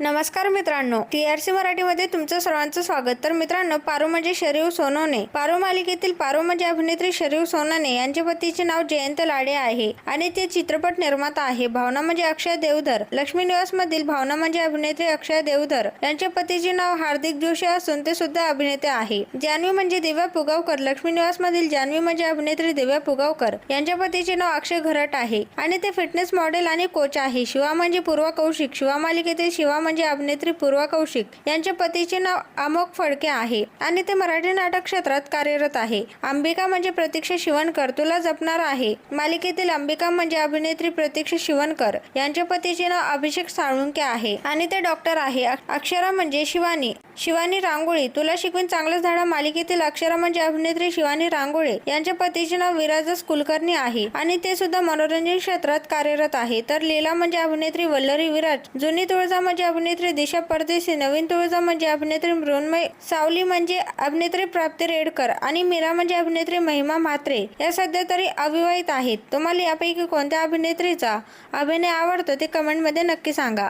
नमस्कार मित्रांनो टीआरसी मराठीमध्ये तुमचं सर्वांचं स्वागत. तर मित्रांनो पारू म्हणजे शरीव सोनवणे पारू मालिकेतील पारू म्हणजे अभिनेत्री शरीव सोनवणे यांच्या पतीचे नाव जयंत लाडे आहे आणि ते चित्रपट निर्माता आहे. भावना म्हणजे अक्षय देवधर. लक्ष्मी निवास मधील भावना म्हणजे अभिनेत्री अक्षय देवधर. यांच्या पतीचे नाव हार्दिक जोशी असून ते सुद्धा अभिनेते आहे. जान्हवी म्हणजे दिव्या पुगावकर लक्ष्मी निवास मधील जान्हवी म्हणजे अभिनेत्री दिव्या पुगावकर यांच्या पतीचे नाव अक्षय घरट आहे आणि ते फिटनेस मॉडेल आणि कोच आहे. शिवा म्हणजे पूर्वा कौशिक. शिवा मालिकेतील शिवा म्हणजे अभिनेत्री पूर्वा कौशिक. यांच्या पतीचे नाव अमोक फडके आहे आणि ते मराठी नाटक क्षेत्रात कार्यरत आहे. अंबिका म्हणजे प्रतीक्षा शिवणकर तुला जपणार आहे. मालिकेतील अंबिका म्हणजे अभिनेत्री प्रतीक्षा शिवणकर. यांच्या पतीचे नाव अभिषेक साळुंके आहे आणि ते डॉक्टर आहे. अक्षरा म्हणजे शिवानी. शिवानी रांगोळी. तुला शिकून चांगलं झाडा मालिकेतील अक्षरा म्हणजे अभिनेत्री शिवानी रांगोळे. यांच्या पतीचे नाव विराजस कुलकर्णी आहे आणि ते सुद्धा मनोरंजन क्षेत्रात कार्यरत आहे. तर लीला म्हणजे अभिनेत्री वल्लरी विराज. जुनी तुळजा म्हणजे अभिनेत्री दिशा परदेशी. नवीन तुळजा म्हणजे अभिनेत्री मृण्मय. सावली म्हणजे अभिनेत्री प्राप्ती रेडकर आणि मीरा म्हणजे अभिनेत्री महिमा म्हात्रे. या सध्या तरी अविवाहित आहेत. तुम्हाला यापैकी कोणत्या अभिनेत्रीचा अभिनय आवडतो ते कमेंटमध्ये नक्की सांगा.